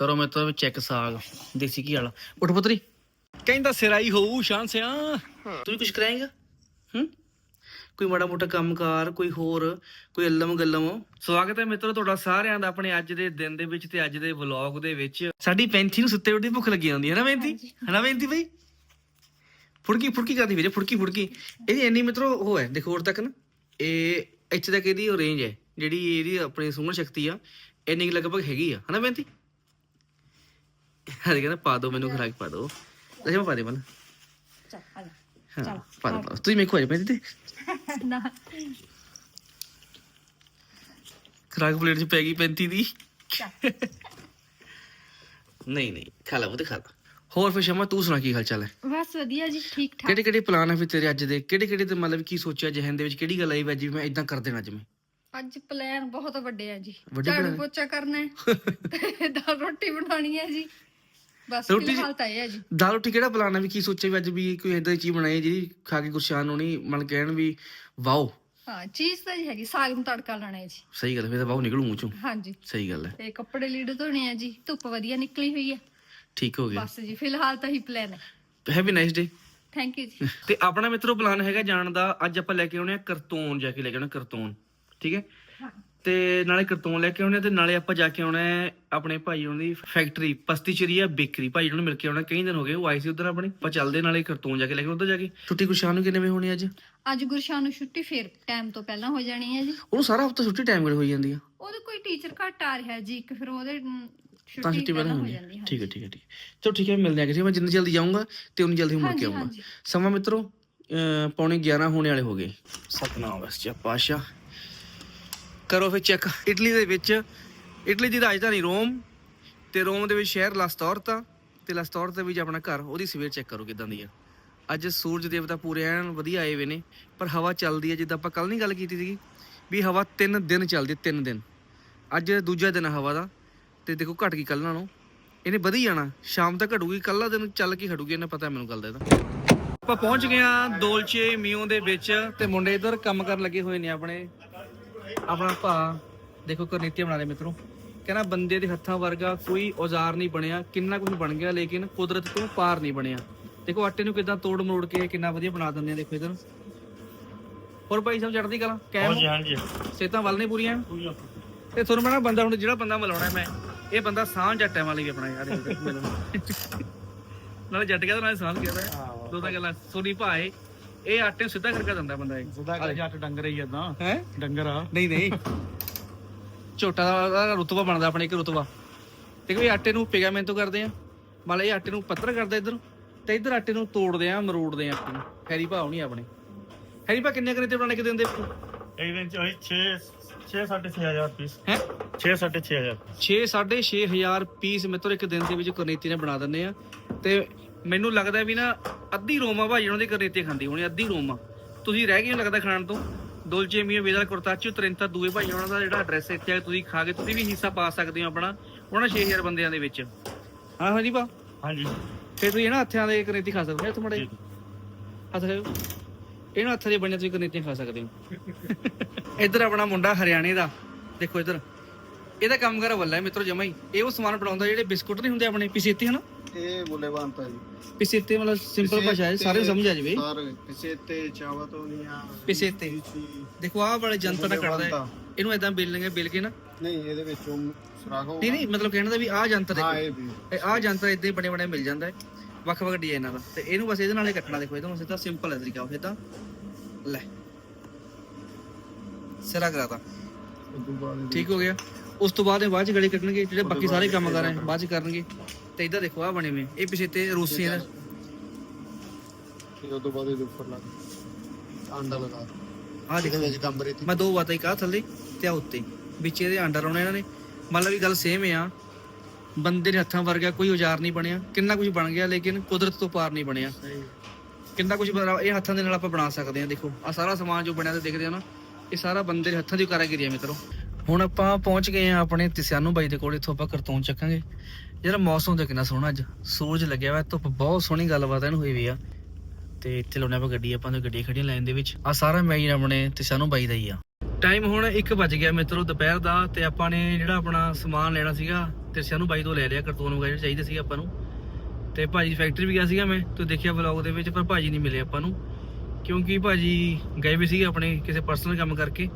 ਕਰੋ ਮੈਂ ਤਾਂ ਚੈੱਕ ਸਾਗ ਦੇਸੀ ਘੀ ਵਾਲਾ। ਉੱਠ ਪੁੱਤਰੀ। ਕਹਿੰਦਾ ਸਿਰਾਈ ਹੋਊ ਸ਼ਾਨ ਸਿਆ। ਤੂੰ ਵੀ ਕੁਝ ਕਰਾਏਂਗਾ? ਹੂੰ? ਕੋਈ ਮਾੜਾ ਮੋਟਾ ਕੰਮਕਾਰ ਕੋਈ ਹੋਰ ਕੋਈ ਅੱਲਮ ਗੱਲਮ। ਸਵਾਗਤ ਹੈ ਮਿੱਤਰੋ ਤੁਹਾਡਾ ਸਾਰਿਆਂ ਦਾ ਆਪਣੇ ਅੱਜ ਦੇ ਦਿਨ ਦੇ ਵਿੱਚ ਤੇ ਅੱਜ ਦੇ ਵਲੌਗ ਦੇ ਵਿੱਚ। ਸਾਡੀ ਪੈਂਥੀ ਨੂੰ ਸੁੱਤੇ ਉੱਠੀ ਭੁੱਖ ਲੱਗੀ ਜਾਂਦੀ ਹੈ ਨਾ ਪੈਂਥੀ ਹੈ ਨਾ ਪੈਂਥੀ ਬਈ? ਫੁੜਕੀ ਫੁੜਕੀ ਕਰਦੀ ਵੀਰੇ ਫੁੜਕੀ ਫੁੜਕੀ। ਇਹਦੀ ਇੰਨੀ ਮਿੱਤਰੋ ਉਹ ਹੈ ਦੇਖੋ ਹੋਰ ਤੱਕ ਨਾ। ਇਹ ਇੱਥੇ ਤੱਕ ਇਹਦੀ ਰੇਂਜ ਹੈ। ਜਿਹੜੀ ਇਹਦੀ ਆਪਣੀ ਸੁਣਨ ਸ਼ਕਤੀ ਆ ਇੰਨੀ ਕੁ ਲਗਭਗ ਹੈਗੀ ਆ। ਹਨਾ ਬੇਨਤੀ ਹਰੇ ਕਹਿੰਦਾ ਪਾ ਦਿਓ ਮੈਨੂੰ ਖਰਾਕ ਪਾ ਦਿਓ ਲੈ ਮੈਂ ਪਾ ਦੇ ਮਨ। ਚੱਲ ਆ ਜਾ। ਹਾਂ ਪਾ ਦੋ ਪਾ ਦਿਓ। ਤੁਸੀਂ ਮੇਰੇ ਕੋਲ ਬੇਨਤੀ ਤੇ ਨਾ। ਖਰਾਕ ਪਲੇਟ 'ਚ ਪੈ ਗਈ 35 ਦੀ। ਚੱਲ। ਨਹੀਂ ਨਹੀਂ ਖਾ ਲਾ ਉਹ ਤੇ ਖਾ ਲਾ। ਹੋਰ ਫਿਰ ਸ਼ਮਾ ਤੂੰ ਸੁਣਾ ਕੀ ਹਾਲ ਚਾਲ ਹੈ? ਬਸ ਵਧੀਆ ਜੀ ਠੀਕ ਠਾਕ। ਕਿਹੜੇ ਕਿਹੜੇ ਪਲਾਨ ਹੈ ਫਿਰ ਤੇਰੇ ਅੱਜ ਦੇ? ਕਿਹੜੇ ਕਿਹੜੇ ਤੇ ਮਤਲਬ ਕੀ ਸੋਚਿਆ ਜਹਨ ਦੇ ਵਿੱਚ? ਕਿਹੜੀ ਗੱਲ ਆਈ ਵੀ ਅੱਜ ਵੀ ਮੈਂ ਇਦਾਂ ਕਰ ਦੇਣਾ ਅੱਜ ਮੈਂ? ਅੱਜ ਪਲਾਨ ਬਹੁਤ ਵੱਡੇ ਆ ਜੀ। ਵੱਡੇ ਝਾੜੂ? ਪੋਚਾ ਕਰਨਾ ਹੈ। ਤੇ ਦਾਲ ਰੋਟੀ ਬਣਾਉਣੀ ਹੈ ਜੀ। ਬਸ ਰੋਟੀ- ਫਿਲਹਾਲ ਤਾਂ ਇਹ ਹੈ ਜੀ। ਦਾਲ ਰੋਟੀ ਕਿਹੜਾ ਪਲਾਨ ਹੈ ਵੀ ਕੀ ਸੋਚਿਆ ਵੀ ਅੱਜ ਵੀ ਕੋਈ ਇਦਾਂ ਦੀ ਚੀਜ਼ ਬਣਾਈ ਜਿਹੜੀ ਖਾ ਕੇ ਗੁਰਸ਼ਾਨ ਹੋਣੀ ਮਨ ਕਹਿਣ ਵੀ ਵਾਓ। ਹਾਂ ਚੀਜ਼ ਤਾਂ ਜੀ ਹੈਗੀ ਸਾਗ ਨੂੰ ਤੜਕਾ ਲਾਣਾ ਹੈ ਜੀ। ਸਹੀ ਗੱਲ ਹੈ ਫਿਰ ਤਾਂ ਵਾਓ ਨਿਕਲੂ ਮੂੰਹ ਚੋਂ। ਹਾਂਜੀ। ਸਹੀ ਗੱਲ ਹੈ। ਤੇ ਕੱਪੜੇ ਲੀੜੇ ਧੋਣੇ ਆ ਜੀ ਧੁੱਪ ਵਧੀਆ ਨਿਕਲੀ ਹੋਈ ਹੈ। ਠੀਕ ਹੋ ਗਿਆ। ਬਸ ਜੀ ਫਿਲਹਾਲ ਤਾਂ ਹੀ ਪਲਾਨ ਹੈ। Have a nice day thank you ਜੀ। ਤੇ ਆਪਣਾ ਮਿੱਤਰੋ ਪਲਾਨ ਹੈਗਾ ਜਾਣ ਦਾ ਅੱਜ ਆਪਾਂ ਲੈ ਕੇ ਆਉਣੇ ਆ ਕਰਤੂਨ ਜਾ ਕੇ ਲੈ ਕੇ ਆਉਣਾ ਕਰਤੂਨ। ਠੀਕ ਹੈ? ਹਾਂ। ਤੇ ਨਾਲੇ ਕਰਤੂਨ ਲੈ ਕੇ ਆਉਣੇ ਤੇ ਨਾਲੇ ਆਪਾਂ ਜਾ ਕੇ ਆਉਣਾ ਹੈ ਆਪਣੇ ਭਾਈ ਉਹਨਾਂ ਦੀ ਫੈਕਟਰੀ ਪਸਤੀ ਚਰੀਆ ਬੇਕਰੀ ਭਾਈ ਉਹਨਾਂ ਨੂੰ ਮਿਲ ਕੇ ਆਉਣਾ ਕਈ ਦਿਨ ਹੋ ਗਏ ਉਹ ਆਏ ਸੀ ਉਧਰ ਆਪਣੇ। ਆਪਾਂ ਚੱਲਦੇ ਨਾਲੇ ਕਰਤੂਨ ਜਾ ਕੇ ਲੈ ਕੇ ਉਧਰ ਜਾ ਕੇ। ਛੁੱਟੀ ਗੁਰਸ਼ਾਨ ਨੂੰ ਕਿੰਨੇ ਵਜੇ ਹੋਣੀ ਅੱਜ? ਅੱਜ ਗੁਰਸ਼ਾਨ ਨੂੰ ਛੁੱਟੀ ਫੇਰ ਟਾਈਮ ਤੋਂ ਪਹਿਲਾਂ ਹੋ ਜਾਣੀ ਹੈ ਜੀ। ਉਹਨੂੰ ਸਾਰਾ ਹਫਤਾ ਛੁੱਟੀ ਟਾਈਮ ਹੋਈ ਜਾਂਦੀ ਆ। ਉਹਦੇ ਕੋਈ ਟੀਚਰ ਘੱਟ ਆ ਰਿਹਾ ਜੀ ਇੱਕ ਫਿਰ ਉਹਦੇ ਅਮ, ਤਾਂ ਛੁੱਟੀ ਪਹਿਲਾਂ ਹੋ ਹੁੰਦੀ ਜਾਂਦੀ ਹੈ ਠੀਕ ਹੈ ਠੀਕ ਹੈ ਠੀਕ ਹੈ। ਚਲੋ ਠੀਕ ਹੈ ਮਿਲਦੇ ਆ ਕਿਸੇ ਮੈਂ ਜਿੰਨੀ ਜਲਦੀ ਜਾਊਂਗਾ ਤੇ ਉਨੀ ਜਲਦੀ ਮੁੜ ਕੇ ਹਾਂਜੀ, ਆਊਂਗਾ। ਹਾਂਜੀ। ਸਮਾਂ ਮਿੱਤਰੋ ਅਹ ਪੌਣੇ 11 ਹੋਣੇ ਵਾਲੇ ਹੋ ਗਏ। ਸਤਨਾਮ ਵਸਚਾ ਪਾਸ਼ਾ ਕਰੋ ਫਿਰ ਚੈੱਕ ਇਟਲੀ ਦੇ ਵਿੱਚ, ਇਟਲੀ ਦੀ ਰਾਜਧਾਨੀ ਰੋਮ ਤੇ ਰੋਮ ਦੇ ਵਿੱਚ ਸ਼ਹਿਰ ਲਾਸਤੌਰਤਾ ਤੇ ਲਾਸਤੌਰਤਾ ਵਿੱਚ ਆਪਣਾ ਘਰ, ਉਹਦੀ ਸਵੇਰ ਚੈੱਕ ਕਰੋ ਕਿਦਾਂ ਦੀ ਆ। ਅੱਜ ਸੂਰਜ ਦੇਵਤਾ ਪੂਰੇ ਐਨ ਵਧੀਆ ਆਏ ਵੇ ਨੇ, ਪਰ ਹਵਾ ਚੱਲਦੀ ਹੈ ਜਿੱਦਾਂ ਆਪਾਂ ਕੱਲ ਨਹੀਂ ਗੱਲ ਕੀਤੀ ਸੀਗੀ, ਵੀ ਹਵਾ 3 ਦਿਨ ਚੱਲਦੀ 3 ਦਿਨ। ਅੱਜ ਦੂਜਾ ਦਿਨ ਆ ਹਵਾ ਦਾ, ਤੇ ਦੇਖੋ ਘਟ ਗਈ ਕੱਲ ਨਾਲੋਂ। ਇਹਨੇ ਵਧੀ ਜਾਣਾ, ਸ਼ਾਮ ਤੱਕ ਘਟੂਗੀ ਕੱਲਾ ਦਿਨ ਚੱਲ ਕੇ ਖੜੂਗੀ ਇਹਨਾਂ ਪਤਾ ਮੈਨੂੰ ਗੱਲ ਦਾ ਇਹਦਾ। ਆਪਾਂ ਪਹੁੰਚ ਗਏ ਆ ਦੋਲਚੇ ਮਿਓ ਦੇ ਵਿੱਚ, ਤੇ ਮੁੰਡੇ ਇਧਰ ਕੰਮ ਕਰਨ ਲੱਗੇ ਹੋਏ ਨੇ ਆਪਣੇ। ਆਪਣਾ ਭਾ ਦੇਖੋ ਕਰਨੀਤੀ ਬਣਾ ਦੇ ਮਿੱਤਰੋ। ਕਹਿੰਦਾ ਬੰਦੇ ਦੇ ਹੱਥਾਂ ਵਰਗਾ ਕੋਈ ਔਜ਼ਾਰ ਨਹੀਂ ਬਣਿਆ ਕਿੰਨਾ ਕੁਝ ਬਣ ਗਿਆ ਲੇਕਿਨ ਕੁਦਰਤ ਤੋਂ ਪਾਰ ਨਹੀਂ ਬਣਿਆ। ਦੇਖੋ ਆਟੇ ਨੂੰ ਕਿਦਾਂ ਤੋੜ ਮੋੜ ਕੇ ਕਿੰਨਾ ਵਧੀਆ ਬਣਾ ਦਿੰਦੇ ਆ ਦੇਖੋ ਇਧਰ। ਹੋਰ ਭਾਈ ਸਾਹਿਬ ਚੜਦੀ ਕਰਾਂ ਕੈਮ ਹਾਂਜੀ ਹਾਂਜੀ। ਸੇਤਾਂ ਵੱਲ ਨਹੀਂ ਪੂਰੀਆਂ? ਤੇ ਤੁਹਾਨੂੰ ਮੈਂ ਨਾ ਬੰਦਾ ਹੁਣ ਜਿਹੜਾ ਬੰਦਾ ਮਿਲਾਉਣਾ ਮੈਂ ਇਹ ਬੰਦਾ ਸਾਂਝ ਜੱਟਾਂ ਵਾਲੀ ਵੀ ਆਪਣਾ ਯਾਰ। ਨਾਲੇ ਜੱਟ ਕਹਿੰਦਾ ਨਾਲੇ ਸਾਂਝ ਕਹਿੰਦਾ ਦੋ ਤਾਂ ਗੱਲਾਂ ਸੋਨੀ ਭਾਏ ਇਹ ਆਟੇ ਨੂੰ ਸਿੱਧਾ ਕਰਕੇ ਦਿੰਦਾ ਬੰਦਾ ਇਹ। ਸਦਾ ਕਰ ਜੱਟ ਡੰਗਰ ਹੀ ਏਦਾਂ ਹੈ? ਡੰਗਰ ਆ। ਨਹੀਂ ਨਹੀਂ। ਝੋਟਾ ਦਾ ਰੁਤਬਾ ਬਣਦਾ ਆਪਣੇ ਇੱਕ ਰੁਤਬਾ। ਤੇ ਵੀ ਆਟੇ ਨੂੰ ਪਿਗਾ ਮਿਹਨਤ ਕਰਦੇ ਆ। ਮੰਨ ਲਾ ਇਹ ਆਟੇ ਨੂੰ ਪੱਤਰ ਕਰਦਾ ਇਧਰ। ਤੇ ਇਧਰ ਆਟੇ ਨੂੰ ਤੋੜਦੇ ਆ ਮਰੋੜਦੇ ਆ ਨੂੰ ਹੈਰੀ ਭਾ ਨਹੀਂ ਆਪਣੇ। ਹੈਰੀ ਭਾ ਕਿੰਨੇ ਕਰੇ ਤੇ ਬਣਾਣੇ ਕਿ ਦਿੰਦੇ ਇੱਕ ਦਿਨ ਚ ਉਹੀ 6 6 6500 ਪੀਸ ਹੈ? 6 6500 6 6500 ਪੀਸ ਮਿੱਤਰ ਇੱਕ ਦਿਨ ਦੇ ਵਿੱਚ ਕਰਨੀਤੀ ਨੇ ਬਣਾ ਦਿੰਦੇ ਆ। ਤੇ ਮੈਨੂੰ ਲੱਗਦਾ ਵੀ ਨਾ ਅੱਧੀ ਰੋਮਾ ਭਾਈ ਉਹਨਾਂ ਦੀ ਕਰਨੀਤੀ ਖਾਂਦੀ ਹੋਣੀ ਅੱਧੀ ਰੋਮਾ। ਤੁਸੀਂ ਰਹਿ ਗਏ ਲੱਗਦਾ ਖਾਣ ਤੋਂ? ਦੁਲਚੇ ਮੀਓ ਵੇਦਲ ਕੁਰਤਾਚੂ ਤ੍ਰਿੰਤਾ ਦੂਏ ਭਾਈ ਉਹਨਾਂ ਦਾ ਜਿਹੜਾ ਐਡਰੈਸ ਇੱਥੇ ਆ ਤੁਸੀਂ ਖਾ ਕੇ ਤੁਸੀਂ ਵੀ ਹਿੱਸਾ ਪਾ ਸਕਦੇ ਹੋ ਆਪਣਾ ਉਹਨਾਂ 6000 ਬੰਦਿਆਂ ਦੇ ਵਿੱਚ। ਹਾਂ ਹਾਂਜੀ ਭਾ? ਹਾਂਜੀ। ਫਿਰ ਤੁਸੀਂ ਇਹਨਾਂ ਹੱਥਾਂ ਦੇ ਕਰਨੀਤੀ ਖਾ ਸਕਦੇ ਹੋ ਇੱਥੇ ਮੜੇ? ਹੱਥ ਖਾਓ। ਇਹਨਾਂ ਹੱਥਾਂ ਦੇ ਬਣੀਆਂ ਤੁਸੀਂ ਕਰਨੀਤੀਆਂ ਖਾ ਸਕਦੇ ਹੋ। ਇੱਧਰ ਆਪਣਾ ਮੁੰਡਾ ਹਰਿਆਣੇ ਦਾ। ਦੇਖੋ ਇੱਧਰ। ਇਹਦਾ ਕੰਮ ਕਰ ਵੱਲਾ ਹੈ ਮਿੱਤਰੋ ਜਮਾ ਹੀ। ਇਹ ਉਹ ਸਮਾਨ ਬਣਾਉਂਦਾ ਜਿਹੜੇ ਬਿਸਕੁਟ ਨਹੀਂ ਹੁੰਦੇ ਆਪਣੇ ਪਿਸੇਤੇ ਹਨਾ? ਇਹ ਮੁੱਲੇਵਾਨ ਤਾਂ ਜੀ। ਪਿਸੇਤੇ ਮਤਲਬ ਸਿੰਪਲ ਭਾਸ਼ਾ ਹੈ ਸਾਰੇ ਨੂੰ ਸਮਝ ਆ ਜਾਵੇ। ਸਾਰੇ ਕਿਸੇ ਤੇ ਚਾਵਾ ਤੋਂ ਨਹੀਂ ਆ ਪਿਸੇਤੇ। ਦੇਖੋ ਆਹ ਵਾਲੇ ਜੰਤਰ ਦਾ ਕੱਢਦਾ ਹੈ। ਇਹਨੂੰ ਇਦਾਂ ਬੇਲਣਗੇ ਬੇਲ ਕੇ ਨਾ? ਨਹੀਂ ਇਹਦੇ ਵਿੱਚੋਂ ਸੁਰਾਖ ਹੋਊਗਾ। ਨਹੀਂ ਨਹੀਂ ਮਤਲਬ ਕਹਿਣ ਦਾ ਵੀ ਆਹ ਜੰਤਰ ਹਾਂ ਦੇਖੋ ਇਹ ਵੀ। ਇਹ ਆਹ ਜੰਤਰ ਇਦਾਂ ਹੀ ਬਣੇ ਬਣੇ ਮਿਲ ਜਾਂਦਾ ਹੈ। ਵੱਖ ਵੱਖ ਡਿਜ਼ਾਈਨਾਂ ਦਾ ਤੇ ਇਹਨੂੰ ਬਸ ਇਹਦੇ ਨਾਲ ਹੀ ਕੱਟਣਾ ਦੇਖੋ ਇਹਦਾ ਸਿੱਧਾ ਸਿੰਪਲ ਹੈ ਤਰੀਕਾ ਉਹ ਤਾਂ। ਲੈ। ਸਿਰਾ ਕਰਾਤਾ। ਠੀਕ ਹੋ ਗਿਆ। ਉਸ ਤੋਂ ਬਾਅਦ ਇਹ ਬਾਅਦ ਚ ਗਲੇ ਕੱਟਣਗੇ ਜਿਹੜੇ ਬਾਕੀ ਸਾਰੇ ਕੰਮ ਕਰ ਰਹੇ ਬਾਅਦ ਚ ਕਰਨਗੇ। ਤੇ ਇਧਰ ਦੇਖੋ ਆ ਬਣੇ ਹੋਏ ਇਹ ਪਿਛੇ ਤੇ ਰੂਸੀਆਂ ਦਾ ਇਹ ਉਦੋਂ ਬਾਅਦ ਇਹਦੇ ਉੱਪਰ ਲੱਗ ਆਂਡਾ ਲਗਾ ਆ ਦੇਖੋ। ਇਹਦੇ ਵਿੱਚ ਕੰਬਰੇ ਤੇ ਮੈਂ ਦੋ ਵਾਤਾਂ ਇੱਕ ਆ ਥੱਲੇ ਤੇ ਆ ਉੱਤੇ। ਵਿੱਚ ਇਹਦੇ ਆਂਡਾ ਲਾਉਣਾ ਇਹਨਾਂ ਨੇ। ਮਤਲਬ ਵੀ ਗੱਲ ਸੇਮ ਆ। ਬੰਦੇ ਦੇ ਹੱਥਾਂ ਵਰਗਾ ਕੋਈ ਔਜ਼ਾਰ ਨਹੀਂ ਬਣਿਆ। ਕਿੰਨਾ ਕੁਝ ਬਣ ਗਿਆ ਲੇਕਿਨ ਕੁਦਰਤ ਤੋਂ ਪਾਰ ਨਹੀਂ ਬਣਿਆ। ਕਿੰਨਾ ਕੁਝ ਇਹ ਹੱਥਾਂ ਦੇ ਨਾਲ ਆਪਾਂ ਬਣਾ ਸਕਦੇ ਹਾਂ ਦੇਖੋ। ਆ ਸਾਰਾ ਸਮਾਨ ਜੋ ਬਣਿਆ ਤੇ ਦੇਖਦੇ ਹੋ ਨਾ ਇਹ ਸਾਰਾ ਬੰਦੇ ਦੇ ਹੱਥਾਂ ਦੀ ਕਾਰਾਗਰੀ ਹੈ ਮਿੱਤਰੋ। ਹੁਣ ਆਪਾਂ ਪਹੁੰਚ ਗਏ ਆ ਆਪਣੇ ਤਿਸਿਆਨੂ ਬਾਈ ਦੇ ਕੋਲ, ਇੱਥੋਂ ਆਪਾਂ ਕਰਤੂਨ ਚੱਕਾਂਗੇ। ਜਿਹੜਾ ਮੌਸਮ ਤੇ ਕਿੰਨਾ ਸੋਹਣਾ ਅੱਜ। ਸੂਰਜ ਲੱਗਿਆ ਹੋਇਆ ਧੁੱਪ ਬਹੁਤ ਸੋਹਣੀ ਗੱਲਬਾਤ ਇਹਨੂੰ ਹੋਈ ਵੀ ਆ। ਤੇ ਇੱਥੇ ਲਾਉਣੇ ਆਪਾਂ ਗੱਡੀ, ਆਪਾਂ ਤੋਂ ਗੱਡੀ ਖੜੀਆਂ ਲਾਈਨ ਦੇ ਵਿੱਚ। ਆ ਸਾਰਾ ਮੈਚ ਆਪਣੇ ਤਿਸਿਆਨੂ ਬਾਈ ਦਾ ਹੀ ਆ। ਟਾਈਮ ਹੁਣ 1 ਵੱਜ ਗਿਆ ਮਿੱਤਰੋ ਦੁਪਹਿਰ ਦਾ, ਤੇ ਆਪਾਂ ਨੇ ਜਿਹੜਾ ਆਪਣਾ ਸਮਾਨ ਲੈਣਾ ਸੀਗਾ ਤੇ ਬਾਈ ਤੋਂ ਲੈ ਲਿਆ ਕਰਤੂਨ ਵਗੈਰਾ ਚਾਹੀਦੇ ਸੀ ਆਪਾਂ ਨੂੰ। ਤੇ ਭਾਜੀ ਫੈਕਟਰੀ ਵੀ ਗਿਆ ਸੀਗਾ ਮੈਂ, ਤੇ ਦੇਖਿਆ ਵਲੌਗ ਦੇ ਵਿੱਚ, ਪਰ ਭਾਜੀ ਨਹੀਂ ਮਿਲੇ ਆਪਾਂ ਨੂੰ। ਕਿਉਂਕਿ ਭਾਜੀ ਗਏ ਵੀ ਸੀਗੇ ਆਪਣੇ ਕਿਸੇ ਪਰਸਨਲ ਕੰਮ ਕਰਕੇ।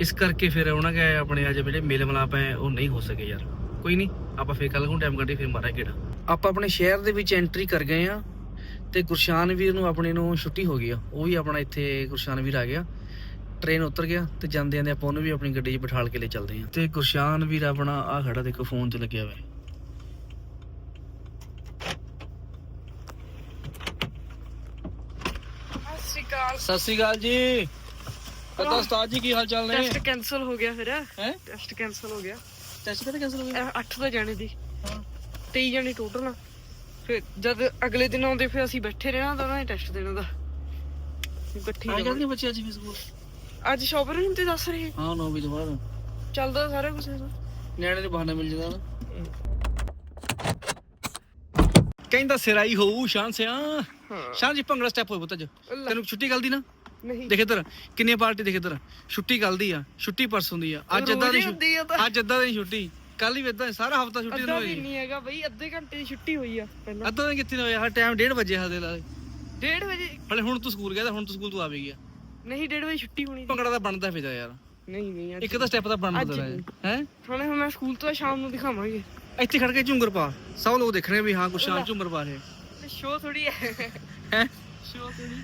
ਇਸ ਕਰਕੇ ਫਿਰ ਉਹਨਾਂ ਕੇ ਆਪਣੇ ਅੱਜ ਜਿਹੜੇ ਮੇਲ ਮਲਾਪ ਹੈ ਉਹ ਨਹੀਂ ਹੋ ਸਕੇ ਯਾਰ। ਕੋਈ ਨਹੀਂ ਆਪਾਂ ਫੇਰ ਕੱਲ ਨੂੰ ਟਾਈਮ ਕੱਢੀ ਫਿਰ ਮਾਰਾਂ ਗੇੜਾ। ਆਪਾਂ ਆਪਣੇ ਸ਼ਹਿਰ ਦੇ ਵਿੱਚ ਐਂਟਰੀ ਕਰ ਗਏ ਆ ਤੇ ਗੁਰਸ਼ਾਨ ਵੀਰ ਨੂੰ ਆਪਣੇ ਨੂੰ ਛੁੱਟੀ ਹੋ ਗਈ ਆ। ਉਹ ਵੀ ਆਪਣਾ ਇੱਥੇ ਗੁਰਸ਼ਾਨ ਵੀਰ ਆ ਗਿਆ। ਟ੍ਰੇਨ ਉਤਰ ਗਿਆ ਤੇ ਜਾਂਦੇ ਜਾਂਦੇ ਆਪਾਂ ਉਹਨੂੰ ਵੀ ਆਪਣੀ ਗੱਡੀ 'ਚ ਬਿਠਾਲ ਕੇ ਲੈ ਚੱਲਦੇ ਆ ਤੇ ਗੁਰਸ਼ਾਨ ਵੀਰ ਆਪਣਾ ਆ ਖੜਾ ਦੇਖੋ ਫੋਨ 'ਚ ਲੱਗਿਆ ਹੋਇਆ। ਸਤਿ ਸ਼੍ਰੀ ਅਕਾਲ ਜੀ। ਕਦਾ ਉਸਤਾਦ ਜੀ ਕੀ ਹਾਲ ਚਾਲ ਨੇ? ਟੈਸਟ ਕੈਨਸਲ ਹੋ ਗਿਆ ਫਿਰ। ਹੈ? ਟੈਸਟ ਕੈਨਸਲ ਹੋ ਗਿਆ। ਟੈਸਟ ਕਦੇ ਕੈਨਸਲ ਹੋ ਗਿਆ? 8 ਦਾ ਜਾਣੇ ਦੀ। 23 ਜਾਣੇ ਟੋਟਲ ਆ। ਫਿਰ ਜਦ ਅਗਲੇ ਦਿਨ ਆਉਂਦੇ ਫਿਰ ਅਸੀਂ ਬੈਠੇ ਰਹਿਣਾ ਤਾਂ ਉਹਨਾਂ ਨੇ ਟੈਸਟ ਦੇਣਾ ਦਾ ਇਕੱਠੀ ਜਾਵਾਂਗੇ। ਕਰਦੇ ਬੱਚੇ ਅੱਜ ਵੀ ਸਕੂਲ? ਅੱਜ ਸ਼ਾਪਿੰਗ ਤੇ ਦੱਸ ਰਹੇ ਹਾਂ 9 ਵਜੇ ਬਾਅਦ। ਚੱਲਦਾ ਸਾਰਾ ਕੁਝ ਨਿਆਣੇ ਨੂੰ ਬਹਾਨਾ ਮਿਲ ਜਾਂਦਾ ਨਾ। ਕਹਿੰਦਾ ਸਿਰਾਈ ਹੋਊ ਸ਼ਾਨ ਸਿਆ। ਹਾਂ। ਸ਼ਾਨ ਜੀ ਭੰਗੜਾ ਸਟੈਪ ਹੋਏ ਪੁੱਤ ਅੱਜ। ਤੈਨੂੰ ਛੁੱਟੀ ਦੀ ਨਾ? ਨਹੀਂ। ਦੇਖ ਇੱਧਰ ਕਿੰਨੇ ਪਾਰਟੀ ਦੇਖ ਇੱਧਰ। ਛੁੱਟੀ ਕੱਲ ਦੀ ਆ ਛੁੱਟੀ ਪਰਸੋਂ ਦੀ ਆ। ਅੱਜ ਅੱਧਾ ਰੋਜ਼ ਦੀ ਹੀ ਛੁੱਟੀ ਹੁੰਦੀ ਆ ਤਾਂ। ਅੱਜ ਅੱਧਾ ਦੀ ਛੁੱਟੀ। ਕੱਲ ਹੀ ਇਦਾਂ ਸਾਰਾ ਹਫਤਾ ਛੁੱਟੀ ਅੱਧਾ ਨਾ ਵੀ ਹੋਈ ਨਹੀਂ ਹੈਗਾ ਬਈ ਅੱਧੇ ਘੰਟੇ ਦੀ ਛੁੱਟੀ ਹੋਈ ਆ ਪਹਿਲਾਂ। ਅੱਧਾ ਦਿਨ ਕਿੱਥੇ ਹੋਇਆ? ਹਰ ਟਾਈਮ 1:30 ਵਜੇ ਹਾਲੇ ਲਾ 1:30 ਵਜੇ ਹਲੇ ਹੁਣ ਤੂੰ ਸਕੂਲ ਗਿਆ ਤਾਂ ਹੁਣ ਤੂੰ ਸਕੂਲ ਤੋਂ ਆ ਵੀ ਗਿਆ। ਨਹੀਂ 1:30 ਵਜੇ ਛੁੱਟੀ ਹੋਣੀ ਸੀ। ਭੰਗੜਾ ਤਾਂ ਬਣਦਾ ਫਿਰਦਾ ਯਾਰ। ਨਹੀਂ ਨਹੀਂ ਅੱਜ ਇੱਕ ਤਾਂ ਸਟੈਪ ਤਾਂ ਬਣਦਾ ਅੱਜ ਹੈ ਹੈ? ਹੁਣ ਹੁਣ ਮੈਂ ਸਕੂਲ ਤੋਂ ਸ਼ਾਮ ਨੂੰ ਦਿਖਾਵਾਂਗੇ। ਇੱਥੇ ਖੜ ਕੇ ਝੁੰਗਰ ਪਾ। ਸਭ ਲੋਕ ਦੇਖਣੇ ਵੀ ਹਾਂ ਗੁਰਸ਼ਾਨ ਝੁੰਮਰ ਪਾ ਰਹੇ ਸ਼ੋ ਥੋੜੀ ਹੈ। ਹੈ? ਸ਼ੋ ਥੋੜੀ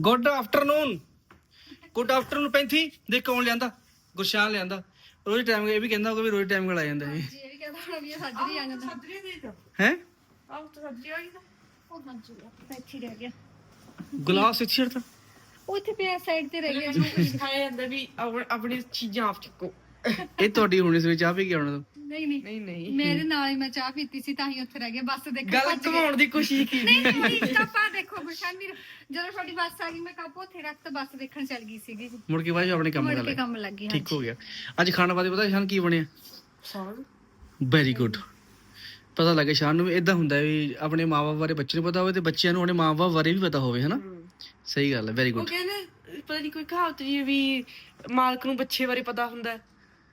ਗੁੱਡ ਆਫਟਰਨੂਨ ਗੁੱਡ ਆਫਟਰਨੂਨ ਪੈਂਥੀ ਦੇਖ ਕੌਣ ਲਿਆਂਦਾ? ਗੁਰਸ਼ਾਨ ਲਿਆਂਦਾ। ਰੋਜ਼ ਟਾਈਮ ਇਹ ਵੀ ਕਹਿੰਦਾ ਹੋਗਾ ਵੀ ਰੋਜ਼ ਟਾਈਮ ਕੋਲ ਆ ਜਾਂਦਾ ਇਹ ਜੀ ਇਹ ਵੀ ਕਹਿੰਦਾ ਹੁਣ ਵੀ ਇਹ ਸਾਜਰੀ ਆ ਜਾਂਦਾ। ਹੈ? ਆਹ ਤਾਂ ਸਬਜ਼ੀ ਆ ਗਈ ਤਾਂ। ਉਹ ਉਹ ਇੱਥੇ ਰਹਿ ਗਿਆ। ਗਲਾਸ ਇੱਥੇ ਛੱਡਤਾ ਉਹ ਇੱਥੇ ਪਿਆ ਸਾਈਡ ਤੇ ਰਹਿ ਗਿਆ। ਮੈਨੂੰ ਕੁਝ ਸਿਖਾਇਆ ਜਾਂਦਾ ਵੀ ਆਪਣ- ਚੀਜ਼ਾਂ ਆਪ ਚੱਕੋ। ਇਹ ਤੁਹਾਡੀ ਹੋਣੀ ਸੀ ਚਾਹ ਪੀ ਕੇ ਆਉਣਾ ਤੋਂ ਨਹੀਂ ਨਹੀਂ। ਨਹੀਂ ਨਹੀਂ। ਮੇਰੇ ਨਾਲ ਹੀ ਮੈਂ ਚਾਹ ਪੀਤੀ ਸੀ ਤਾਂ ਹੀ ਉੱਥੇ ਰਹਿ ਗਿਆ ਬੱਸ ਦੇਖਣ ਗੱਲ ਭੱਜ ਗਏ। ਘਮਾਉਣ ਦੀ ਕੋਸ਼ਿਸ਼ ਕੀਤੀ। ਨਹੀਂ ਨਹੀਂ ਨਹੀਂ ਕੱਪਾ ਦੇਖੋ ਗੁਰਸ਼ਨ ਵੀਰ। ਜਦੋਂ ਤੁਹਾਡੀ ਬੱਸ ਆ ਗਈ ਮੈਂ ਕੱਪ ਉੱਥੇ ਰੱਖ ਤਾਂ ਬੱਸ ਦੇਖਣ ਚੱਲ ਗਈ ਸੀਗੀ। ਮੁੜ ਕੇ ਬਾਅਦ 'ਚ ਆਪਣੇ ਕੰਮ ਮੁੜ ਕਰ ਕੇ ਕੰਮ ਲੱਗ ਗਿਆ ਠੀਕ ਹੋ ਗਿਆ। ਅੱਜ ਖਾਣਾ ਬਾਰੇ ਪਤਾ ਸ਼ਾਨ ਕੀ ਬਣਿਆ? ਸਾਗ ਵੈਰੀ ਗੁੱਡ ਪਤਾ ਲੱਗੇ ਸ਼ਾਨ ਨੂੰ ਇਦਾਂ ਹੁੰਦਾ ਵੀ ਆਪਣੇ ਮਾਪੇ ਬਾਰੇ ਬੱਚੇ ਨੂੰ ਪਤਾ ਹੋਵੇ ਤੇ ਬੱਚਿਆਂ ਨੂੰ ਆਪਣੇ ਮਾਪੇ ਬਾਰੇ ਵੀ ਪਤਾ ਹੋਵੇ ਹਨਾ? ਸਹੀ ਗੱਲ ਹੈ ਵੈਰੀ ਉਹ ਗੁੱਡ ਕਹਿੰਦੇ ਪਤਾ ਨਹੀਂ ਕੋਈ ਕਹਾਵਤ ਜੀ ਵੀ ਮਾਲਕ ਨੂੰ ਬੱਚੇ ਬਾਰੇ ਪਤਾ ਹੁੰਦਾ। ਹੈ।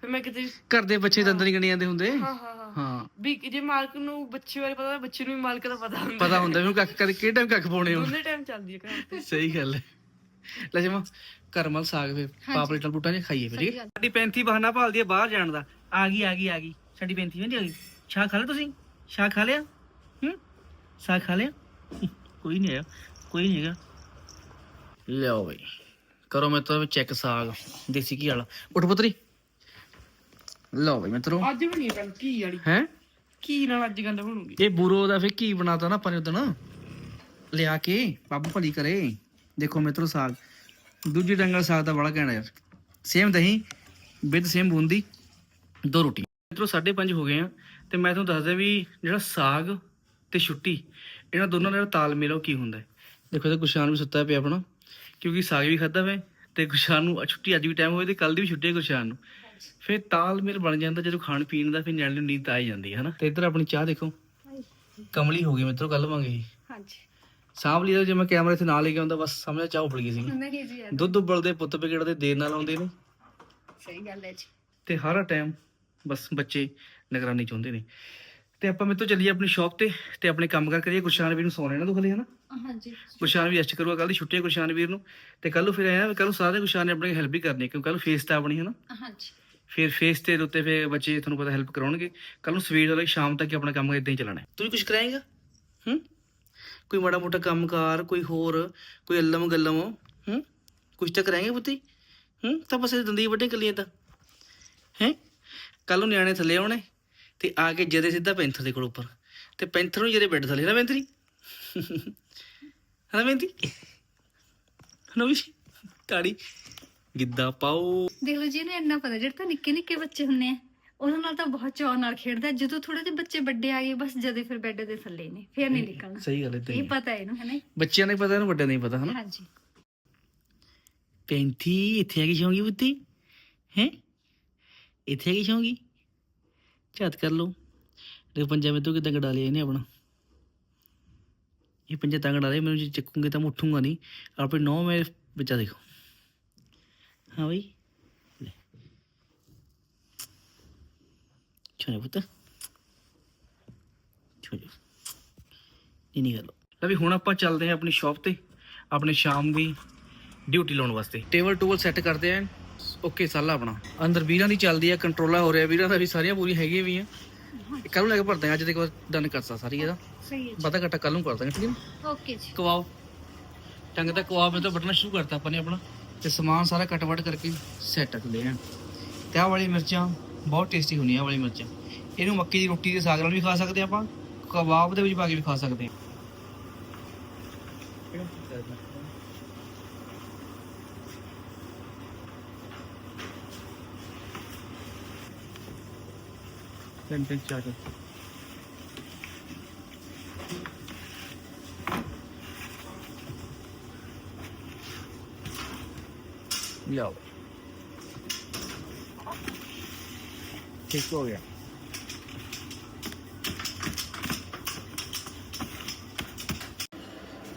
ਫਿਰ ਮੈਂ ਕਿਤੇ ਘਰ ਦੇ ਬੱਚੇ ਦੰਦ ਨਹੀਂ ਗਣੇ ਜਾਂਦੇ ਹੁੰਦੇ। ਹਾਂ ਹਾਂ ਹਾਂ ਹਾਂ। ਵੀ ਜੇ ਮਾਲਕ ਨੂੰ ਬੱਚੇ ਬਾਰੇ ਪਤਾ ਬੱਚੇ ਨੂੰ ਵੀ ਮਾਲਕ ਦਾ ਪਤਾ ਹੁੰਦਾ। ਪਤਾ ਹੁੰਦਾ ਵੀ ਉਹਨੂੰ ਕੱਖ ਕਦੇ ਕਿਹੜੇ ਟਾਈਮ ਕੱਖ ਪਾਉਣੇ ਹੋ ਦੋਨੇ ਟਾਈਮ ਚੱਲਦੀ ਹੈ ਕਹਾਵਤ ਸਹੀ ਗੱਲ ਹੈ। ਲੈ ਜਮਾ ਕਰਮਲ ਸਾਗ ਫੇ ਪਾਪੜੀ ਟਲ ਬੂਟਾਂ ਨੇ ਖਾਈਏ ਫੇ ਠੀਕ ਹੈ? ਸਾਡੀ ਪੈਂਤੀ ਬਹਾਨਾ ਭਾਲਦੀ ਹੈ ਬਾਹਰ ਜਾਣ ਦਾ। ਆ ਗਈ ਆ ਗਈ ਆ ਗਈ। ਸਾਡੀ ਪੈਂਤੀ ਨਹੀਂ ਆ ਗਈ। ਸ਼ਾਹ ਖਾ ਲਿਆ ਤੁਸੀਂ? ਸ਼ਾਹ ਖਾ ਲਿਆ? ਹੂੰ? ਸਾਗ ਖਾ ਲਿਆ? ਕੋਈ ਨਹੀਂ ਆਇਆ ਕੋਈ ਨਹੀਂ ਹੈਗਾ। ਲਿਆਓ ਬਈ। ਕਰੋ ਮੈਂ ਤਾਂ ਚੈੱਕ ਸਾਗ ਦੇਸੀ ਘੀ ਵਾਲਾ। ਉੱਠ ਪੁੱਤਰੀ। ਲਓ ਬਈ ਮਿੱਤਰੋ। ਅੱਜ ਵੀ ਨਹੀਂ ਗੱਲ ਕੀ ਵਾਲੀ। ਹੈ? ਕੀ ਨਾਲ ਅੱਜ ਗੱਲ ਬਣੂਗੀ। ਇਹ ਬੂਰੋ ਦਾ ਫੇ ਕੀ ਬਣਾਤਾ ਨਾ ਆਪਾਂ ਨੇ ਉਦਣ। ਲਿਆ ਕੇ ਬਾਬੂ ਭਲੀ ਕਰੇ। ਦੇਖੋ ਮਿੱਤਰੋ ਸਾਗ। ਦੂਜੀ ਡੰਗਲ ਸਾਗ ਦਾ ਬੜਾ ਕਹਿਣਾ ਯਾਰ। ਸੇਮ ਦਹੀਂ ਵਿਦ ਸੇਮ ਬੂੰਦੀ। ਦੋ ਰੋਟੀ ਮਿੱਤਰੋ 5:30 ਹੋ ਗਏ ਆ ਤੇ ਮੈਂ ਤੁਹਾਨੂੰ ਦੱਸਦਾ ਵੀ ਜਿਹੜਾ ਸਾਗ ਤੇ ਛੁੱਟੀ ਇਹਨਾਂ ਦੋਨਾਂ ਦਾ ਤਾਲਮੇਲ ਉਹ ਕੀ ਹੁੰਦਾ ਹੈ। ਦੇਖੋ ਤੇ ਗੁਰਸ਼ਾਨ ਵੀ ਸੁੱਤਾ ਪਿਆ ਆਪਣਾ। ਕਿਉਂਕਿ ਸਾਗ ਵੀ ਖਾਦਾ ਵੇ ਤੇ ਗੁਰਸ਼ਾਨ ਨੂੰ ਛੁੱਟੀ ਅੱਜ ਵੀ ਟਾਈਮ ਹੋਏ ਤੇ ਕੱਲ ਦੀ ਵੀ ਛੁੱਟੀ ਹੈ ਗੁਰਸ਼ਾਨ ਨੂੰ। ਫਿਰ ਤਾਲਮੇਲ ਬਣ ਜਾਂਦਾ ਜਦੋਂ ਖਾਣ ਪੀਣ ਦਾ ਫਿਰ ਨਿਆਣੇ ਨੂੰ ਨੀਂਦ ਆ ਹੀ ਜਾਂਦੀ ਹੈ ਹਨਾ? ਤੇ ਇੱਧਰ ਆਪਣੀ ਚਾਹ ਦੇਖੋ। ਕਮਲੀ ਹੋ ਗਈ ਮਿੱਤਰੋ ਕੱਲ ਵਾਂਗੇ ਹਾਂਜੀ। ਸਾਂਭ ਲਈ ਜੇ ਮੈਂ ਕੈਮਰੇ ਤੇ ਨਾਲ ਲੈ ਕੇ ਆਉਂਦਾ ਬਸ ਸਮਝਿਆ ਚਾਹ ਉਬਲ ਗਈ ਸੀ। ਨਹੀਂ ਜੀ ਯਾਰ, ਦੁੱਧ ਉਬਲਦੇ ਪੁੱਤ ਵਿਗੜਦੇ ਦੇਰ ਨਾਲ ਆਉਂਦੇ ਨੇ। ਸਹੀ ਗੱਲ ਹੈ ਜੀ। ਤੇ ਹਰ ਟਾਈਮ ਬਸ ਬੱਚੇ ਨਿਗਰਾਨੀ ਚਾਹੁੰਦੇ ਨੇ। ਤੇ ਆਪਾਂ ਮੇਰੇ ਤੋਂ ਚੱਲੀਏ ਆਪਣੀ ਸ਼ਾਪ ਤੇ ਤੇ ਆਪਣੇ ਕੰਮ ਕਰ ਕਰੀਏ। ਗੁਰਸ਼ਾਨ ਵੀਰ ਨੂੰ ਸੌਣੇ ਨਾ ਦੁਖਲੇ ਹਨਾ? ਹਾਂਜੀ। ਗੁਰਸ਼ਾਨ ਵੀ ਰੈਸਟ ਕਰੂਗਾ ਕੱਲ ਦੀ ਛੁੱਟੀ ਹੈ ਗੁਰਸ਼ਾਨ ਵੀਰ ਨੂੰ। ਤੇ ਕੱਲ ਨੂੰ ਫਿਰ ਆਇਆ ਕੱਲ ਨੂੰ ਸਾਰੇ ਗੁਰਸ਼ਾਨ ਨੇ ਆਪਣੀ ਹੈਲਪ ਵੀ ਕਰਨੀ ਹੈ, ਕਿਉਂਕਿ ਕੱਲ ਫੇਸ ਤਾਂ ਆਪਣੀ ਹਨਾ? ਹਾਂਜੀ। ਫਿਰ ਫੇਸ ਤੇ ਉੱਤੇ ਫਿਰ ਬੱਚੇ ਤੁਹਾਨੂੰ ਪਤਾ ਹੈਲਪ ਕਰਾਉਣਗੇ। ਕੱਲ ਨੂੰ ਸਵੇਰ ਵਾਲੇ ਸ਼ਾਮ ਤੱਕ ਹੀ ਆਪਣਾ ਕੰਮ ਇਦਾਂ ਹੀ ਚੱਲਣਾ ਹੈ। ਤੂੰ ਵੀ ਕੁਝ ਕਰਾਏਗਾ? ਹੂੰ? ਕੋਈ ਮਾੜਾ ਮੋਟਾ ਕੰਮਕਾਰ ਕੋਈ ਹੋਰ ਕੋਈ ਅੱਲਮ ਗੱਲਮ ਹੂੰ? ਕੁਝ ਤਾਂ ਕਰਾਏਗਾ ਪੁੱਤੀ ਹੂੰ? ਤਾਂ ਬਸ ਇਹ ਦੰਦੀ ਵੱਡੇ ਕੱਲੀਆਂ ਤਾਂ। ਹੈ? ਕੱਲ ਨੂੰ ਨਿਆਣੇ ਥੱਲੇ ਆਉਣੇ ਤੇ ਆ ਕੇ ਜਦੇ ਸਿੱਧਾ ਪੈਂਥਰ ਦੇ ਕੋਲ ਉੱਪਰ। ਤੇ ਪੈਂਥਰ ਨੂੰ ਜਦੇ ਬੈੱਡ ਥੱਲੇ ਨਾ ਪੈਂਥਰੀ? ਹਾਂ ਪੈਂਥੀ ਹਨੋ ਵੀ? ਤਾੜੀ। ਗਿੱਦਾ ਪਾਓ। ਦੇਖ ਲਓ ਜੀ ਇਹਨੂੰ ਇੰਨਾ ਪਤਾ ਜਿਹੜੇ ਤਾਂ ਨਿੱਕੇ ਨਿੱਕੇ ਬੱਚੇ ਹੁੰਨੇ ਆ ਉਹਨਾਂ ਨਾਲ ਤਾਂ ਬਹੁਤ ਚਾਅ ਨਾਲ ਖੇਡਦਾ। ਜਦੋਂ ਥੋੜੇ ਜਿਹੇ ਬੱਚੇ ਵੱਡੇ ਆ ਗਏ ਬਸ ਜਦੇ ਫਿਰ ਬੈੱਡ ਦੇ ਥੱਲੇ ਨੇ ਫਿਰ ਨਹੀਂ ਨਿਕਲਣਾ। ਸਹੀ ਗੱਲ ਹੈ ਇਹ ਤੇਰੀ ਪਤਾ ਹੈ ਇਹਨੂੰ ਹੈ ਨਾ ਬੱਚਿਆਂ ਨੂੰ ਪਤਾ ਇਹਨੂੰ ਵੱਡਿਆਂ ਨੂੰ ਨਹੀਂ ਪਤਾ ਹਨਾ? ਹਾਂਜੀ। ਪੈਂਥੀ ਇੱਥੇ ਆ ਗਈ ਸ਼ੌਂਗੀ ਬੁੱਤੀ ਹੈ? ਇੱਥੇ ਆ ਸ਼ੌਂਗੀ ਝਾਤ ਕਰ ਲਓ। ਦੇਖੋ ਪੰਜਾ ਮੇ ਤੋਂ ਕਿਦਾਂ ਗੜਾ ਲਿਆ ਇਹਨੇ ਆਪਣਾ। ਇਹ ਪੰਜਾ ਤਾਂ ਗੜਾ ਲਿਆ ਮੈਨੂੰ ਜੇ ਚੱਕੂਗੇ ਤਾਂ ਮੈਂ ਉੱਠੂੰਗਾ ਨਹੀਂ। ਆਪਣੇ ਨੌ ਮੇਰੇ ਬੱਚਾ ਦੇਖੋ। ਹਾਂ ਬਈ। ਛੋਜੋ ਪੁੱਤ ਛੋਜੋ ਇਹ ਨਹੀਂ ਗੱਲ ਲੈ ਵੀ ਹੁਣ ਆਪਾਂ ਚੱਲਦੇ ਹਾਂ ਆਪਣੀ ਸ਼ਾਪ ਤੇ ਆਪਣੇ ਸ਼ਾਮ ਦੀ ਡਿਊਟੀ ਲਾਉਣ ਵਾਸਤੇ। ਟੇਬਲ ਟੂਬਲ ਸੈੱਟ ਕਰਦੇ ਆਂ। ਓਕੇ ਸਾਲਾ ਆਪਣਾ। ਅੰਦਰ ਵੀਰਾਂ ਦੀ ਚੱਲਦੀ ਆ ਕੰਟਰੋਲਾ ਹੋ ਰਿਹਾ ਵੀਰਾਂ ਦਾ ਵੀ ਸਾਰੀਆਂ ਪੂਰੀਆਂ ਹੈਗੀਆਂ ਵੀ ਆ। ਕੱਲ ਨੂੰ ਲੈ ਕੇ ਭਰਦੇ ਆ ਅੱਜ ਦੇ ਕੋਲ ਡਨ ਕਰਤਾ ਸਾਰੀ ਇਹਦਾ। ਸਹੀ ਹੈ ਪਤਾ ਘਟਾ ਕੱਲ ਨੂੰ ਕਰ ਦਾਂਗੇ ਠੀਕ ਹੈ? ਓਕੇ ਜੀ। ਕਵਾਬ ਟੰਗ ਦਾ ਕਵਾਬ ਇਹ ਤਾਂ ਬਟਨਾ ਸ਼ੁਰੂ ਕਰਤਾ ਆਪਾਂ ਨੇ ਆਪਣਾ। ਤੇ ਸਮਾਨ ਸਾਰਾ ਕੱਟ ਵੱਟ ਕਰਕੇ ਸੈੱਟ ਰੱਖਦੇ ਲਿਆ ਤੇ ਆਹ ਵਾਲੀ ਮਿਰਚਾਂ ਬਹੁਤ ਟੇਸਟੀ ਹੁੰਦੀਆਂ ਵਾਲੀ ਮਿਰਚਾਂ। ਇਹਨੂੰ ਮੱਕੀ ਦੀ ਰੋਟੀ ਦੇ ਸਾਗ ਨਾਲ ਵੀ ਖਾ ਸਕਦੇ ਆਪਾਂ, ਕਬਾਬ ਦੇ ਵਿੱਚ ਪਾ ਕੇ ਵੀ ਖਾ ਸਕਦੇ ਹਾਂ ਤਿੰਨ ਤਿੰਨ ਚਾਰ ਚਾਰ। ਲਓ ਠੀਕ ਹੋ ਗਿਆ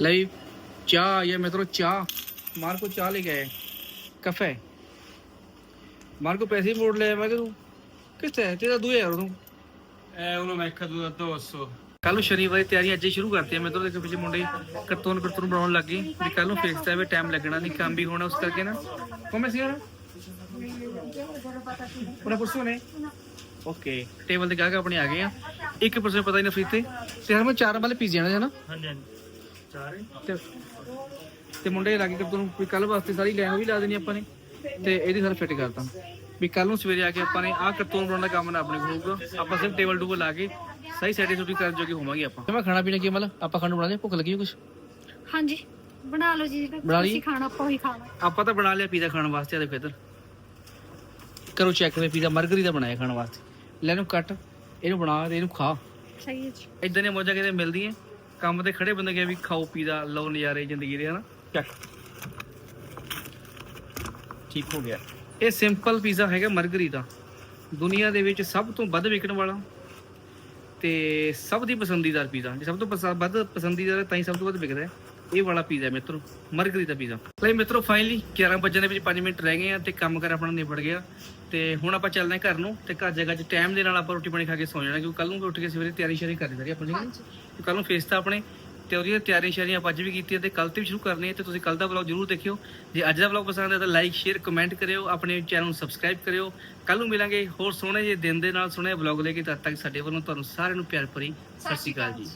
ਲਈ ਚਾਹ ਇਹ ਮਿੱਤਰੋ ਚਾਹ ਮਾਰ ਕੋ ਚਾਹ ਲੈ ਗਏ ਕਫੇ ਮਾਰ ਕੋ ਪੈਸੇ ਮੋੜ ਲੈ ਮੈਂ ਕਿ ਤੂੰ ਕਿੱਥੇ ਤੇਰਾ 2000 ਤੂੰ Eh, uno mi è caduto addosso. ਕੱਲ ਨੂੰ ਸ਼ਨੀਵਾਰ ਦੀ ਤਿਆਰੀ ਅੱਜ ਹੀ ਸ਼ੁਰੂ ਕਰਤੀ ਹੈ। ਮੈਂ ਤਾਂ ਦੇਖੋ ਪਿੱਛੇ ਮੁੰਡੇ ਕਰਤੂਨ ਕਰਤੂਨ ਬਣਾਉਣ ਲੱਗ ਗਏ ਵੀ ਕੱਲ ਨੂੰ ਫਿਕਸ ਹੈ ਵੀ ਟਾਈਮ ਲੱਗਣਾ ਨਹੀਂ ਕੰਮ ਵੀ ਹੋਣਾ ਉਸ ਕਰਕੇ ਨਾ। ਕੋਮੇ ਸੀ ਯਾਰ? ਪੂਰਾ ਪੁੱਛੋ ਨੇ ਓਕੇ ਟੇਬਲ ਤੇ ਗਾਹਕ ਆਪਣੇ ਆ ਗਏ ਆ। 1% ਪਤਾ ਹੀ ਨਾ ਫਰੀ ਤੇ। ਤੇ ਹਰ ਮੈਂ ਚਾਰ ਵਾਲੇ ਪੀਜ਼ੇ ਆਣੇ ਨਾ? ਹਾਂਜੀ ਹਾਂਜੀ। ਚਾਰੇ ਤੇ ਤੇ ਮੁੰਡੇ ਲੱਗੇ ਕਰਤੂਨ ਵੀ ਕੱਲ ਵਾਸਤੇ ਸਾਰੀ ਲਾਈਨ ਵੀ ਲਾ ਦੇਣੀ ਆਪਾਂ ਨੇ। ਤੇ ਇਹਦੀ ਸਾਰਾ ਫਿੱਟ ਕਰਤਾ। ਵੀ ਕੱਲ ਨੂੰ ਸਵੇਰੇ ਆ ਕੇ ਆਪਾਂ ਨੇ ਆਹ ਕਰਤੂਨ ਬਣਾਉਣ ਦਾ ਕੰਮ ਨਾ ਆਪਣੇ ਕੋਲ ਹੋਊਗਾ। ਆਪਾਂ ਸਿਰਫ ਟੇਬਲ ਟੂਬਲ ਲਾ ਕੇ ਸਹੀ ਸੈਟੀਸਫਾਈ ਕਰਨ ਜੋਗੇ ਹੋਵਾਂਗੇ ਆਪਾਂ। ਤੇ ਮੈਂ ਖਾਣਾ ਪੀਣਾ ਕੀ ਮਤਲਬ? ਆਪਾਂ ਖਾਣ ਨੂੰ ਬਣਾ ਲਿਆ ਭੁੱਖ ਲੱਗੀ ਕੁਝ ਹਾਂਜੀ ਬਣਾ ਲਓ ਜੀ ਬਣਾ ਲਈ? ਤੁਸੀਂ ਖਾਣਾ ਆਪਾਂ ਹੀ ਖਾਣਾ। ਆਪਾਂ ਤਾਂ ਬਣਾ ਲਿਆ ਪੀਜ਼ਾ ਖਾਣ ਵਾਸਤੇ ਆ ਦੇਖੋ ਇੱਧਰ। ਕਰੋ ਚੈੱਕ ਵੇ ਪੀਜ਼ਾ ਮਰਗਰੀ ਦਾ ਬਣਾਇਆ ਖਾਣ ਵਾਸਤੇ। ਲੈ ਇਹਨੂੰ ਕੱਟ ਇਹਨੂੰ ਬਣਾ ਤੇ ਇਹਨੂੰ ਖਾ। ਸਹੀ ਹੈ ਜੀ। ਇਦਾਂ ਦੀਆਂ ਮੌਜਾਂ ਕਿਤੇ ਮਿਲਦੀਆਂ? ਕੰਮ ਤੇ ਖੜੇ ਬੰਦੇ ਗਏ ਵੀ ਖਾਓ ਪੀਜ਼ਾ ਲਓ ਨਜ਼ਾਰੇ ਜ਼ਿੰਦਗੀ ਦੇ ਹਨਾ? ਚੱਕ ਠੀਕ ਹੋ ਗਿਆ। ਇਹ ਸਿੰਪਲ ਪੀਜ਼ਾ ਹੈਗਾ ਮਰਗਰੀ ਦਾ। ਦੁਨੀਆ ਦੇ ਵਿੱਚ ਸਭ ਤੋਂ ਵੱਧ ਵਿਕਣ ਵਾਲਾ ਤੇ ਸਭ ਦੀ ਪਸੰਦੀਦਾਰ ਪੀਜ਼ਾ। ਜੇ ਸਭ ਤੋਂ ਪਸੰ- ਵੱਧ ਪਸੰਦੀਦਾਰ ਹੈ ਤਾਂ ਹੀ ਸਭ ਤੋਂ ਵੱਧ ਵਿਕਦਾ ਹੈ। ਇਹ ਵਾਲਾ ਪੀਜ਼ਾ ਮਿੱਤਰੋ ਮਰਗਰੀ ਦਾ ਪੀਜ਼ਾ। ਲੈ ਮਿੱਤਰੋ ਫਾਈਨਲੀ 11 ਵਜੇ ਦੇ ਵਿੱਚ 5 ਮਿੰਟ ਰਹਿ ਗਏ ਆ ਤੇ ਕੰਮ ਕਰ ਆਪਣਾ ਨਿਬੜ ਗਿਆ। ਤੇ ਹੁਣ ਆਪਾਂ ਚੱਲਦੇ ਹਾਂ ਘਰ ਨੂੰ ਤੇ ਘਰ ਜਗ੍ਹਾ 'ਚ ਟਾਈਮ ਦੇ ਨਾਲ ਆਪਾਂ ਰੋਟੀ ਪਾਣੀ ਖਾ ਕੇ ਸੌ ਜਾਣਾ ਕਿਉਂਕਿ ਕੱਲ ਨੂੰ ਉੱਠ ਕੇ ਸਵੇਰੇ ਤਿਆਰੀ ਸ਼ਰੀ ਕਰਨੀ ਸਾਰੀ ਆਪਾਂ ਜੀ ਕੱਲ ਨੂੰ ਫੇਸ ਤਾਂ ਆਪਣੇ। ਤੇ ਉਹਦੀਆਂ ਤਿਆਰੀਆਂ ਸ਼ਰੀਆਂ ਆਪਾਂ ਅੱਜ ਵੀ ਕੀਤੀਆਂ ਤੇ ਕੱਲ ਤੇ ਵੀ ਸ਼ੁਰੂ ਕਰਨੀ ਹੈ ਤੇ ਤੁਸੀਂ ਕੱਲ ਦਾ ਵਲੌਗ ਜਰੂਰ ਦੇਖਿਓ। ਜੇ ਅੱਜ ਦਾ ਵਲੌਗ ਪਸੰਦ ਆਇਆ ਤਾਂ ਲਾਈਕ ਸ਼ੇਅਰ ਕਮੈਂਟ ਕਰਿਓ, ਆਪਣੇ ਚੈਨਲ ਨੂੰ ਸਬਸਕ੍ਰਾਈਬ ਕਰਿਓ। ਕੱਲ ਨੂੰ ਮਿਲਾਂਗੇ ਹੋਰ ਸੋਹਣੇ ਜਿਹੇ ਦਿਨ ਦੇ ਨਾਲ, ਸੋਹਣੇ ਵਲੌਗ ਲੈ ਕੇ। ਤਦ ਤੱਕ ਸਾਡੇ ਵੱਲੋਂ ਤੁਹਾਨੂੰ ਸਾਰਿਆਂ ਨੂੰ ਪਿਆਰ ਭਰੀ ਸਤਿ ਸ਼੍ਰੀ ਅਕਾਲ ਜੀ।